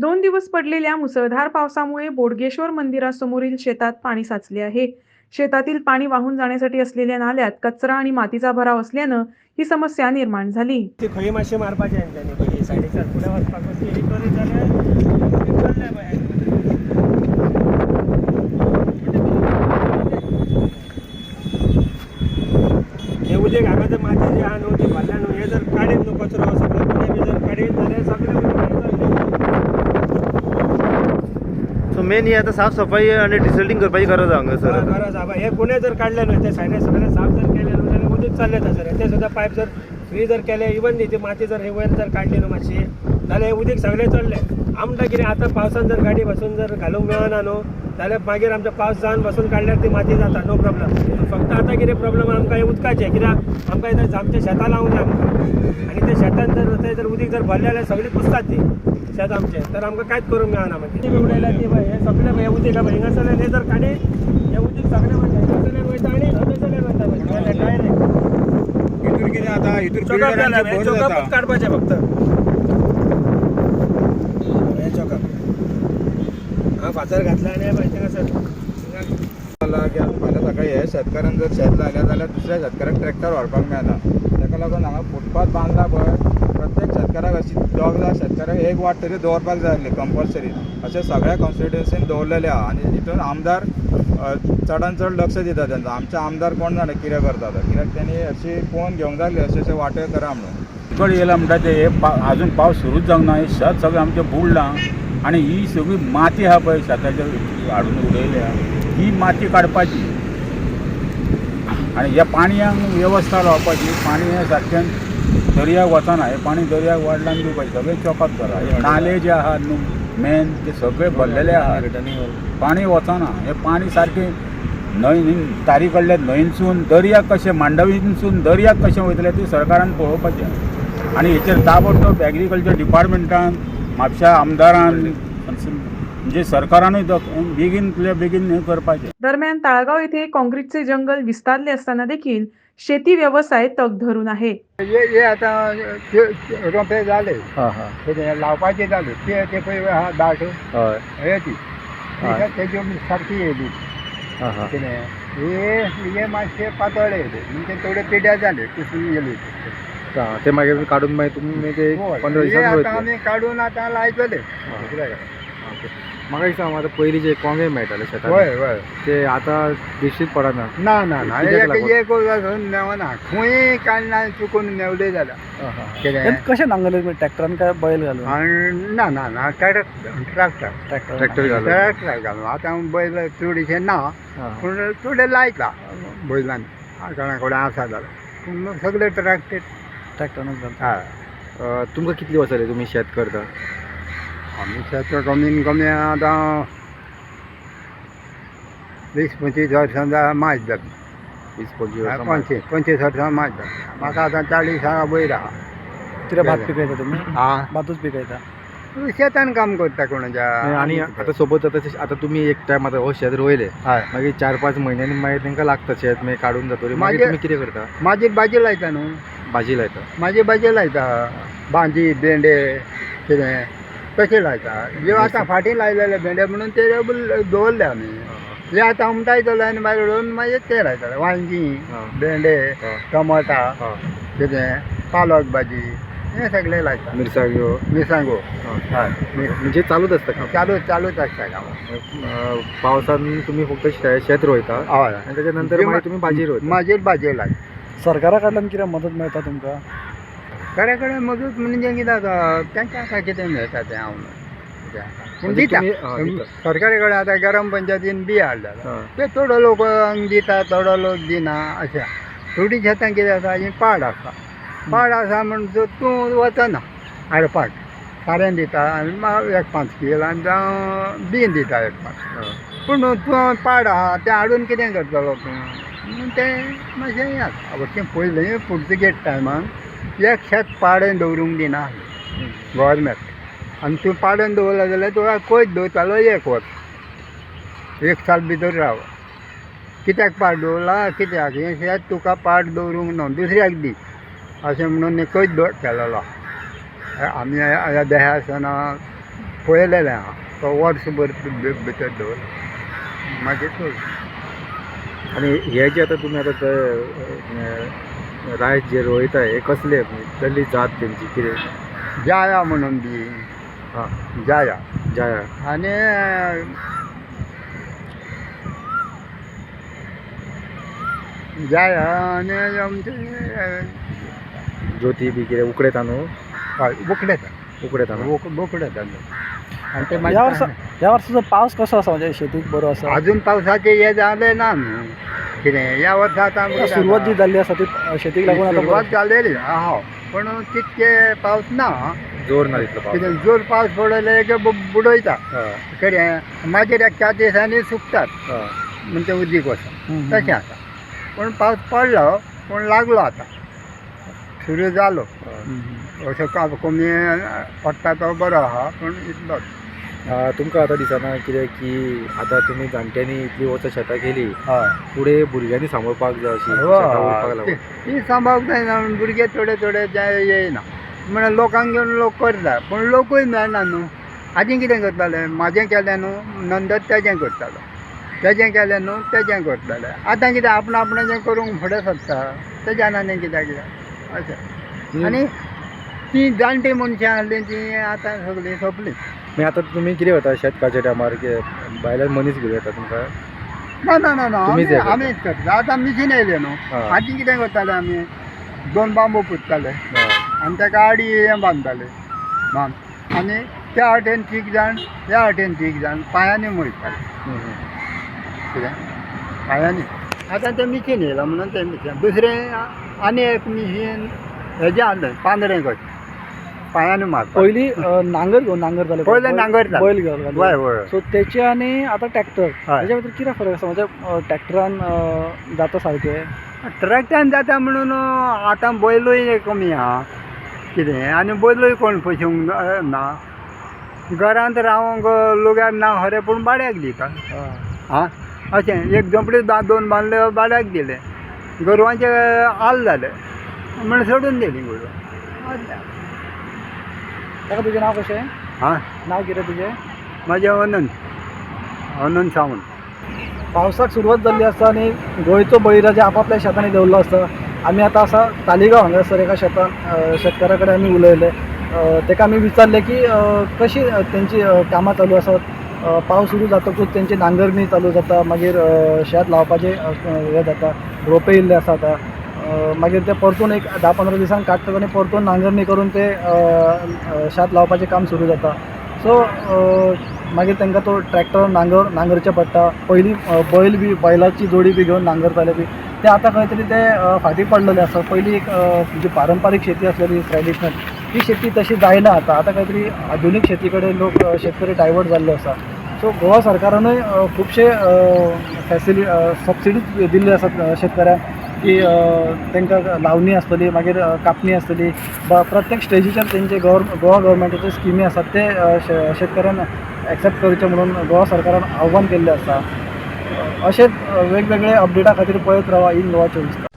दोन दिवस पडलेल्या मुसळधार पावसामुळे बोडगेश्वर मंदिरासमोरील शेतात पाणी साचले आहे. शेतातील पाणी वाहून जाण्यासाठी असलेल्या नाल्यात कचरा आणि मातीचा भराव असल्यानं ही समस्या निर्माण झाली. मासे मारपाचे मातशें मारपाचें हांच्यानी पयलीं सायडीच्यान फुडें वचपाक मातशी हे करीत जाल्यार ते चल्ले भायर हे उदीक हांगा जर माती जी आहा न्हू ती भरल्या न्हू हे जर काडीत न्हू कचरो सगळो पुणे बी जर काडीत जाल्यार सगळें उदीक भायर सरलें. सो मेन ही आता साफसफाई आणि डिसल्टिंग करपाची गरज आहे हांगा सर गरज आहा. हे कुणें जर काडलें न्हू ते सगळें साफ जर केलें न्हू जाल्यार उदीक चल्लें थंयसर ते सुद्दां पायप जर फ्री जर केलें इवन न्ही ती माती जर हे वयर जर काडली न्हू मातशी जाल्यार हे उदीक सगळें चल्लें. आमकां कितें आतां पावसान जर गाडी बसून जर घालूंक मेळना न्हू जाल्यार मागीर आमच्या पावस जावन बसून काडल्यार ती माती जाता नो प्रॉब्लम फक्त आतां कितें प्रॉब्लम आमकां हे उदकाचें कित्याक आमकां इथं आमच्या शेतां लावूंक जाय आमकां आनी त्या शेतान जर थंय जर उदीक जर भरलें जाल्यार सगळीं कुसतात ती. शेत आमचें. तर आमकां कांयच करूंक मेळना मागीर कितें उडयल्यार ती पळय हे सगळें हे उदीक आहा पळय हिंगासरल्यान हे जर काडी हे उदीक सगळें वयता हिंगासरल्यान वयता आनी थंयसरल्यान वयता डायरेक्ट इथून कितें हे जाता. काडपाचें फक्त हे चॉकअप हांव फातर घातला आनी हे पळय थिंगासर मला की फाल्यां सकाळी हे शेतकारान जर शेत लायलें जाल्यार दुसऱ्या शेतकऱ्याक ट्रॅक्टर व्हरपाक मेळना ताका लागून हांगा फुटपाथ बांदला पळय प्रत्येक शेतकऱ्याक अशी दोग जाय शेतकऱ्याक एक वाट तरी दवरपाक जाय आसली कंपल्सरी अशें सगळ्या कॉन्स्टिट्युएन्सीन दवरलेलें आहा आनी हितून आमदार चडान चड लक्ष दिता तेंचा आमचे आमदार कोण जाणा कितें करता तो कित्याक तेणी अशी पळोवन घेवंक जाय आसली अशें अशें वाटे करा म्हणून. कड येयला म्हणटा ते. हे अजून पावस सुरूच जावंक ना हे शेत सगळें आमचें बुडलां. आनी ही सगळी माती हा पळय शेताच्या हाडून उडयल्या ही माती काडपाची आनी ह्या पाणयांक वेवस्था लावपाची. पाणी हें सारकें दर्याक वचना हें पाणी दर्याक वाडलान दिवपाचें सगळें चॉकअप करा. हे नाले जे आहा न्हू मेन ते सगळे भरलेले आहा पाणी वचना. हें पाणी सारकें न्हंय तारी कडल्यान न्हंयसून दर्याक कशें मांडवीनसून दर्याक कशें वयतलें तें सरकारान पळोवपाचें आनी हेचेर ताबडतोब एग्रीकल्चर डिपार्टमेंटान म्हापशा आमदारान म्हणजे सरकारानूय बेगीनतल्या बेगीन हें करपाचें दरम्यान ताळगाव येथे काँक्रीटचे जंगल विस्तारले असताना देखील शेती व्यवसाय तग धरून आहे. हे हे आतां रोंपे जाले कितें लावपाचे जाले ते ते पळय आहा दाट हय. हे. ती हय. तेजी सारकी येयली कितें हे हे. मातशे पातळ येयले म्हणजे थोडे पिड्या जाले कुसून गेली ते मागीर काडून मागीर तुमी ते पंदरा हे दिसान आतां वयतले आमी काडून आतां लायतले म्हाका सांग आतां पयलीं जे कोंगे मेळटाले शेतान हय हय. ते आतां दिश्टीत पडना ना ना ना. कित्याक एक लागून? एक वचून मेवना खंय काडना चुकून मेवले जाल्यार कितें कशें नांगरले? ट्रॅक्टरान काय बैल घालून? आनी ना ना ना. ट्रॅक्टर. ट्रॅक्टर. ट्रॅक्टर घालून. ट्रॅक्टर घालून. आतां बैल चडशे ना पूण थोडे लायता बैलांनी. कोणा कडेन आसा जाल्यार पूण सगळे ट्रॅक्टर ट्रॅक्टरानूच घालता हय तुमकां कितली वर्सां जाली तुमी शेत करता? आमी शेत कमीन कमी आतां वीस पंचवीस वर्सां जा माच जाली वीस पंचवीस वर्सां. पंचवीस पंचवीस वर्सां माच जाली म्हाका आतां चाळीस हा वयर आहा कितें भात पिकयता तुमी आं भातूच पिकयता शेतान काम करता कोणाच्या आनी आतां सोबत आतां आतां तुमी एक टायम आतां हो शेत रोयले. हय मागीर चार पांच म्हयन्यांनी मागीर तांकां लागता शेत मागीर काडून जातकीर मागीर मागीर- तुमी कितें करता? मागीर भाजी लायता न्हू भाजी लायता माझी भाजी लायता भांजी भेंडे कितें तशें लायता ज्यो आतां फाटीं लायलेले भेंडे म्हणून ते दवरले आमी जे आतां उमटायतले आनी मागीर रोवन मागीर ते लायताले वांयगीं हा. भेंडे हा. टमाटा हा. कितें पालक भाजी हें सगळें लायता मिरसांग्यो मिरसांगो हय म्हणजे चालूच आसता चालू चालूच आसता गांवांत पावसान तुमी फक्त शेत रोयता. हय आनी त्याच्या नंतर मागीर तुमी भाजी रोयता. मागीर भाजी लायता सरकारा कडल्यान कितें मदत मेळटा तुमकां? खरे कडेन मजूत म्हणजे कितें आसा तेंकां आतां कितें मेळटा तें हांव आसा. पूण दिता. सरकारे कडेन आतां गरम पंचायतीन बी हाडला. ते थोडो लोक दिता थोडो लोक दिना अशें. थोडीं शेतां कितें आसा ही पाड आसा. पाड आसा म्हण तूं वचना हाडपाक. सारें दिता आनी मा- एक पांच किल आनी जावं बीन दिता एक पांच पूण तूं पाड आहा तें हाडून कितें करतलो तूं? म्हणून तें मातशें हें आसा पयलें पुर्तुगेज टायमान एक शेत पाडून दवरूंक दिना गोवोरमेंट आनी तूं पाडें दवरला जाल्यार तुका कोयत दवरतालो एक वर्स एक साल भितर राव. कित्याक पाड दवरला कित्याक? हें शेत तुका पाड दवरूंक ना दुसऱ्याक दी अशें म्हणून हे कैद दवर केलेलो आमी ह्या देहा आसतना पळयलेलें आहा तो वर्सभर भर भितर दवरला मागीर सोड आणि हे जे आता तुम्ही आता ते, अं, रायस जे रोयता हे कसले कसली जात तेंची कितें जाया म्हणून बी. हां. जाया. जाया. आनी जाया आनी आमचे ज्योती बी कितें उकडे तांदूळ हय उकडेता. उकडे तांदूळ उकडेता आनी ते या वर्सा ह्या वर्साचो पावस कसो आसा म्हणजे शेतीक बरो आसा अजून पावसाचे हे जालें ना. न्हू कितें या वर्सा आतां आमकां सुरवात जी जाल्ली आसा ती शेतीक लागून आतां सुरवात जालेली आहा. पण तितके पावस ना. जोर ना कितें जोर पावस पडले की बुडयता कितें मागीर एक चार दिसांनी सुकतात. म्हणजे उदीक वचून. तशें आसा पण पावस पडलो पूण लागलो आतां. सुरू जालो. असो का कमी पडटा तो बरो आहा पूण इतलोच तुमकां आतां दिसना कितें की आतां तुमी जाणट्यांनी इतली वर्सां शेतां केली. फुडें भुरग्यांनी सांबाळपाक जाय अशी. लागून. ती सांबाळूंक जायना भुरगे थोडे थोडे जे येयना. म्हळ्यार लोकांक घेवन लोक करता पूण लोकूय मेळना न्हू. आदी कितें करताले? म्हाजें केलें न्हू नंतर तेजें करतालो. तेजें केलें न्हू तेजें करताले. आतां कितें आपण आपणाचें करूंक फुडें सरता तेज्यान आनी कित्याक कितें अशें आनी ती जाणटी मनशां आहली ती आतां सगळीं सोंपलीं. मागीर आतां तुमी कितें करता शेतकाच्या टायमार भायल्यान मनीस घेवन येता तुमकां ना ना ना ना तुमीच आमी हें करता? आमीच करता आतां मिशीन येयले न्हू हय. आदी कितें करताले आमी दोन बांबू पुत्ताले. हय. आनी ताका आडी हें बांदताले बांद आनी त्या वाटेन तीग जाण त्या वाटेन तीग जाण पांयांनी हम्म. कितें पांयांनी. आतां तें मिशीन येयलां म्हणून तें मिशीन दुसरें आ- आनी एक मिशीन हेजें हाडलें पांदरें कशें पांयांनी मारता पयलीं अ, नांगर घेवन नांगर जाले पयलें नांगरताले. बैल. वय वय सो तेचे आनी आतां ट्रॅक्टर भितर कितें फरक आसा म्हणजे ट्रॅक्टरान जाता सारकें ट्रॅक्टरान जाता म्हणून आतां बैलूय कमी आहा. कितें? आनी बैलूय कोण पोशूंक अ, ना. घरांत रावंक लुग्यार ना खरें पूण भाड्याक दिता आं अशें एक झोंपडी दोन बांदले भाड्याक दिले. गोरवांचे आल जाले म्हण सोडून दिली गोरवां ताका तुजें नांव कशें हां? नांव कितें तुजें म्हाजें अनंत. अनंत सावंत. पावसाक सुरवात जाल्ली आसता आनी गोंयचो बळीराजा आपापल्या शेतांनी देवल्लो आसता आमी आतां आसा तालिगांव हांगासर एका शेतान शेतकारा कडेन आमी उलयले. ताका आमी विचारलें की कशी तेंची कामां चालू आसात पावस सुरू जातकूच तेंची नांगरणी चालू जाता मागीर शेत लावपाचें हें जाता रोपे येयल्ले आसा आतां मागीर ते परतून एक धा पंदरा दिसान काडटात आनी परतून नांगरणी करून ते शात शेत लावपाचें काम सुरू जाता. सो मागीर तांकां तो ट्रॅक्टर नांगर नांगरचें पडटा पयलीं बैल बी बैलाची जोडी बी घेवन नांगरताले बी. ते आतां खंय तरी ते अ, फाटीं पडलेले आसा पयलीं एक जी म्हणजे पारंपारीक शेती आसलेली ट्रॅडिशनल ती शेती तशी जायना आतां. आतां खंय तरी आधुनीक शेती कडेन लोक शेतकरी डायवर्ट जाल्ले आसा सो गोवा सरकारानूय खुबशे फॅसिलिटी सबसिडीज दिल्ल्यो आसात शेतकऱ्यांक की अ, तांकां लावणी आसतली मागीर कापणी आसतली प्रत्येक स्टेजीचेर तेंचे गव्हर गोवा गव्हर्मेंटाचे स्किमी आसात ते अ, शे- एक्सेप्ट करचे म्हणून गोवा सरकारान आव्हान केल्लें आसा. अ, वेगवेगळे अपडेटा खातीर पळयत रावा इन गोवा चोवीस